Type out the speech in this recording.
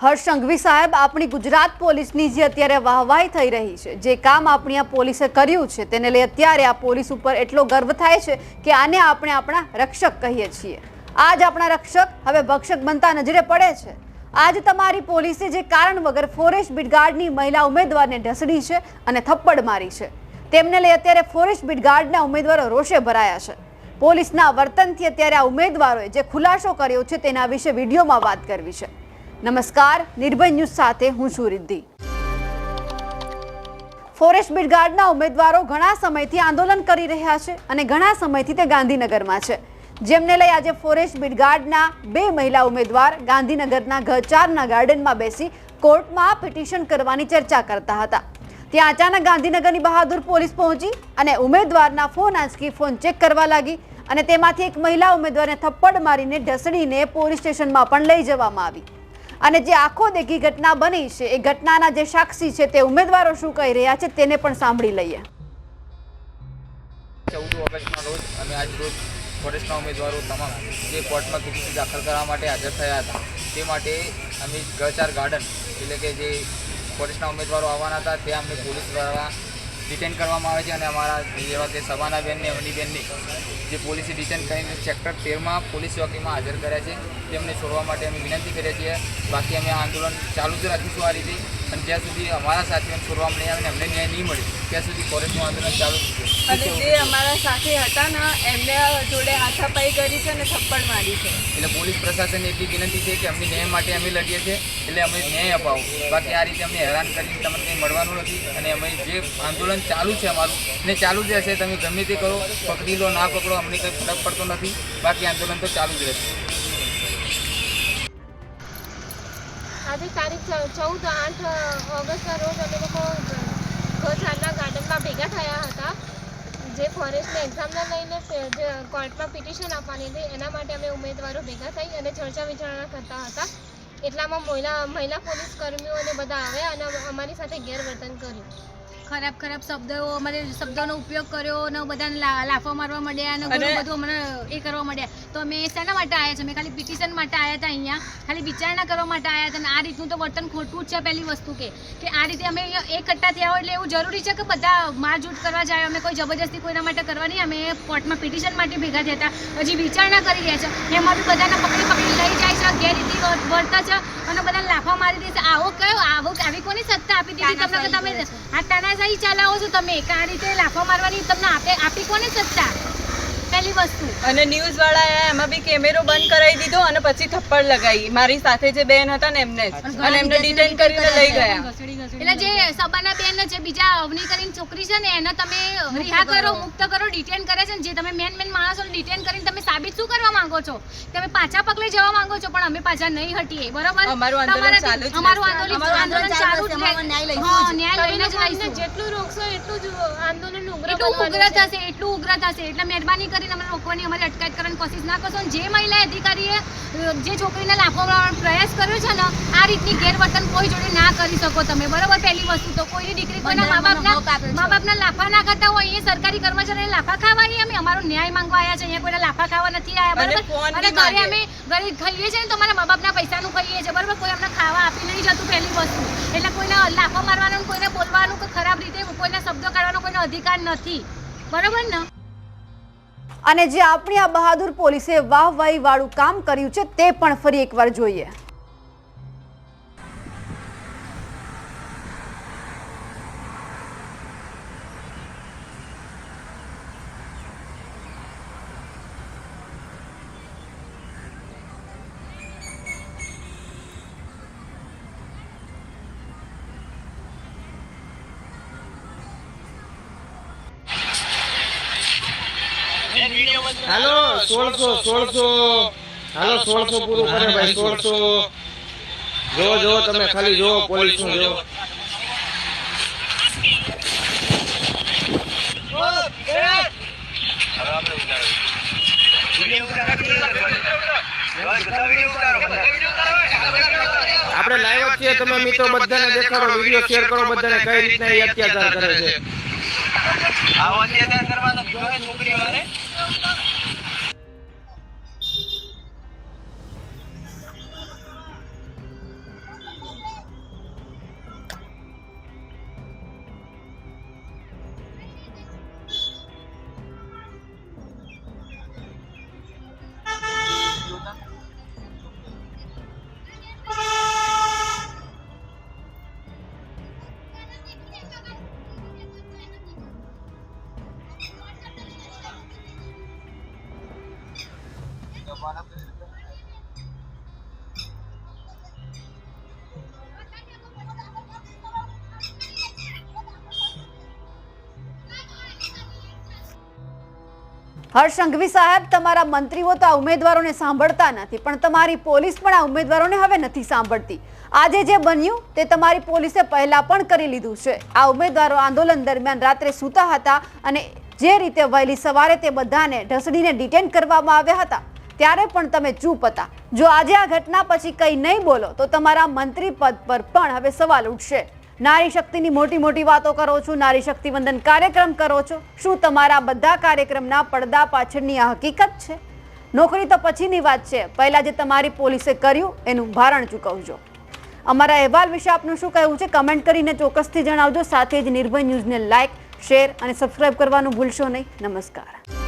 હર્ષ સંઘવી સાહેબ, આપણી ગુજરાત પોલીસની જે અત્યારે વાહવાહી થઈ રહી છે, જે કામ આપણી આ પોલીસે કર્યું છે, તેને લઈ અત્યારે આ પોલીસ ઉપર એટલો ગર્વ થાય છે કે આને આપણે આપણા રક્ષક કહીએ છીએ. આજ આપણા રક્ષક હવે ભક્ષક બનતા નજરે પડે છે. આજ તમારી પોલીસે જે કારણ વગર ફોરેસ્ટ બિડગાર્ડની મહિલા ઉમેદવારને ઢસડી છે અને થપ્પડ મારી છે. તેમને લઈ અત્યારે ફોરેસ્ટ બિડગાર્ડના ઉમેદવારો રોષે ભરાયા છે. પોલીસના વર્તનથી અત્યારે આ ઉમેદવારોએ જે ખુલાસો કર્યો છે તેના વિશે વિડીયોમાં વાત કરવી છે. નમસ્કાર, નિર્ભય ન્યૂઝ સાથે હું છું રિદ્ધિ. ફોરેસ્ટ બીટગાર્ડના ઉમેદવારો ઘણા સમયથી આંદોલન કરી રહ્યા છે અને ઘણા સમયથી તે ગાંધીનગરમાં છે. જેમને લઈ આજે ફોરેસ્ટ બીટગાર્ડના બે મહિલા ઉમેદવાર ગાંધીનગરના ઘ ચારના ગાર્ડનમાં બેસી કોર્ટમાં પિટિશન કરવાની ચર્ચા કરતા હતા. ત્યાં અચાનક ગાંધીનગરની બહાદુર પોલીસ પહોંચી અને ઉમેદવારના ફોન આંચકી ફોન ચેક કરવા લાગી અને તેમાંથી એક મહિલા ઉમેદવારને થપ્પડ મારીને ઢસડીને પોલીસ સ્ટેશનમાં પણ લઈ જવામાં આવી. અને જે આખો દેખી ઘટના બની છે, એ ઘટનાના જે સાક્ષી છે તે ઉમેદવારો શું કહી રહ્યા છે તેને પણ સાંભળી લઈએ. ચૌદ ઓગસ્ટના રોજ અમે આજ રોજ ફોરેસ્ટના ઉમેદવારો તમામ જે કોર્ટમાં પિટિશન દાખલ કરવા માટે હાજર થયા હતા. તે માટે અમે ગચાર ગાર્ડન એટલે કે જે ફોરેસ્ટના ઉમેદવારો આવવાના હતા, તે અમને પોલીસ દ્વારા ડિટેન કરવામાં આવે છે અને અમારા જેવા કે સબાના બેનને અવનીબેનને જે પોલીસે ડિટેન કરીને સેક્ટર તેરમાં પોલીસ ચોકીમાં હાજર કર્યા છે. તેમને છોડવા માટે અમે વિનંતી કરીએ છીએ. બાકી અમે આ આંદોલન ચાલુ જ રાખીશું આ રીતે. અને જ્યાં સુધી અમારા સાથીઓને છોડવામાં નહીં આવે ને અમને ન્યાય નહીં મળે ત્યાં સુધી કોલેજનું આંદોલન ચાલુ થશે અને જે અમારા સાથે હતા ને એમને જોડે હાથાપાઈ કરી છે અને થપ્પડ મારી છે. એટલે પોલીસ પ્રશાસનને એટલી વિનંતી છે કે અમને ન્યાય માટે અમે લડીએ છીએ એટલે અમે ન્યાય અપાવો. બાકી આ રીતે અમને હેરાન કરીને તમને કંઈ મળવાનું નથી અને અમે જે આંદોલન ચાલુ છે અમારું. ને ચાલુ જ રહેશે તમે ગમે તે કરો, પકડી લો, ના પકડો, અમને કંઈ ફરક પડતો નથી. બાકી આંદોલન તો ચાલુ જ રહેશે. આજે તારીખ ચૌદ આઠ ઓગસ્ટના રોજ અમે લોકો ગોઝારના ગાર્ડનમાં ભેગા થયા હતા. જે ફોરેસ્ટની એક્ઝામને લઈને જે કોર્ટમાં પિટિશન આપવાની હતી, એના માટે અમે ઉમેદવારો ભેગા થઈ અને ચર્ચા વિચારણા કરતા હતા. એટલામાં મહિલા મહિલા પોલીસ કર્મીઓને બધા આવ્યા અને અમારી સાથે ગેરવર્તન કર્યું. ખરાબ ખરાબ શબ્દો અમારે શબ્દોનો ઉપયોગ કર્યો અને બધાને લા- લાફા મારવા મળ્યા અને ઘણું બધું અમને એ કરવા મળ્યા તો અમે શેના માટે આવ્યા છે અમે ખાલી પિટિશન માટે આવ્યા હતા અહીંયા. ખાલી વિચારણા કરવા માટે આવ્યા હતા અને આ રીતનું તો વર્તન ખોટું જ છે પહેલી વસ્તુ કે કે આ રીતે અમે અહીંયા એકઠા થયા હોય એટલે એવું જરૂરી છે કે બધા મારઝૂટ કરવા જાય? અમે કોઈ જબરજસ્તી કોઈના માટે કરવા નહીં અમે કોર્ટમાં પિટિશન માટે ભેગા થયા હતા. હજી વિચારણા કરી રહ્યા છે. એમાં બી બધાને પકડી પકડી લઈ જાય છે ગેરરીતિ વર્તા વર્તે છે અને બધા લાફા મારી દે છે. આવો કયો? આવો આવી કોની સત્તા આપી દીધી તમને? કે તમે આ તાનાશાહી ચલાવો છો તમે. આ રીતે લાફા મારવાની તમને આપે આપી કોને સત્તા? પહેલી વસ્તુ. અને ન્યૂઝ વાળા એમાં બી કેમેરો બંધ કરાવી દીધો અને પછી થપ્પડ લગાવી મારી સાથે જે બેન હતા ને એમને અને એમને ડિટેન કરીને લઈ ગયા. એટલે જે સબાના બેન જે બીજા અવની કરીને છોકરી છે ને એને તમે રિહા કરો મુક્ત કરો ડિટેન કરે છે ને જે તમે મેન મેન માણસો ડિટેન કરીને તમે સાબિત શું કરવા માંગો છો? તમે પાછા પગલે જવા માંગો છો પણ અમે પાછા નહીં હટીએ બરોબર? અમારું આંદોલન ચાલુ છે. અમારું આંદોલન આંદોલન ચાલુ છે હા, ન્યાય લઈને જ જેટલું રોકશો એટલું જ આંદોલન ઉગ્ર. થશે એટલું ઉગ્ર થશે. એટલે મહેરબાની કરીને અમે રોકવાની અમારી અટકાયત કરવાની કોશિશ ના કરશો. અને જે મહિલા અધિકારીએ જે છોકરીને લાફવાનો પ્રયાસ કર્યો છે ને આ રીતની ગેરવર્તન કોઈ જોડે ના કરી શકો તમે. બરોબર? પહેલી વસ્તુ તો કોઈની દીકરી કોઈના મા બાપના મા બાપના લાફા ના ખાતા હોય એ સરકારી કર્મચારીને લાફા ખાવા અમે અમારો ન્યાય માંગવા આવ્યા છે. અહીંયા કોઈના લાફા ખાવા નથી આવ્યા બરાબર? અને ઘરે અમે ગરીબ ખાઈએ છીએ ને તો અમારા મા બાપના પૈસાનું ખાઈએ છીએ બરોબર? કોઈ અમને ખાવા આપી નહીં જતું પહેલી વસ્તુ. એટલે કોઈને લાફા મારવાનું કોઈને બોલવાનું કે ખરાબ રીતે કોઈને શબ્દો કાઢવાનો કોઈનો અધિકાર નથી. બરોબર ને? અને જે આપણી આ બહાદુર પોલીસે વાહવાહી વાળું કામ કર્યું છે, તે પણ ફરી એકવાર જોઈએ. હાલો સોળસો સોળસો. હાલો સોળસો પૂરું કરે ભાઈ સોળસો. જો જો તમે ખાલી જો પોલીસનું જો. આપણે લાઈવ છીએ તમે મિત્રો બધાને દેખાડો વીડિયો શેર કરો બધાને કઈ રીતના અત્યાચાર કરે છે. આ અત્યાચાર કરવા તો છોકરીઓને. હર્ષ સંઘવી સાહેબ, તમારા મંત્રીઓ તો આ ઉમેદવારોને સાંભળતા નથી, પણ તમારી પોલીસ પણ આ ઉમેદવારોને હવે નથી સાંભળતી. આજે જે બન્યું તે તમારી પોલીસે પહેલાં પણ કરી લીધું છે. આ ઉમેદવારો આંદોલન દરમિયાન રાત્રે સૂતા હતા અને જે રીતે વહેલી સવારે તે બધાને ઢસડીને ડિટેન કરવામાં આવ્યા હતા ત્યારે પણ તમે ચૂપ હતા. જો આજે આ ઘટના પછી કંઈ નહીં બોલો, તો તમારા મંત્રી પદ પર પણ હવે સવાલ ઉઠશે. નારી શક્તિની મોટી મોટી વાતો કરો છો, નારી શક્તિ વંદન કાર્યક્રમ કરો છો. શું તમારા બધા કાર્યક્રમના પડદા પાછળની આ હકીકત છે? નોકરી તો પછીની વાત છે. પહેલાં જે તમારી પોલીસે કર્યું, એનું ભારણ ચૂકવજો. અમારા અહેવાલ વિશે આપનું શું કહેવું છે, કમેન્ટ કરીને ચોક્કસથી જણાવજો. સાથે જ નિર્ભય ન્યૂઝને લાઇક શેર અને સબસ્ક્રાઇબ કરવાનું ભૂલશો નહીં. નમસ્કાર.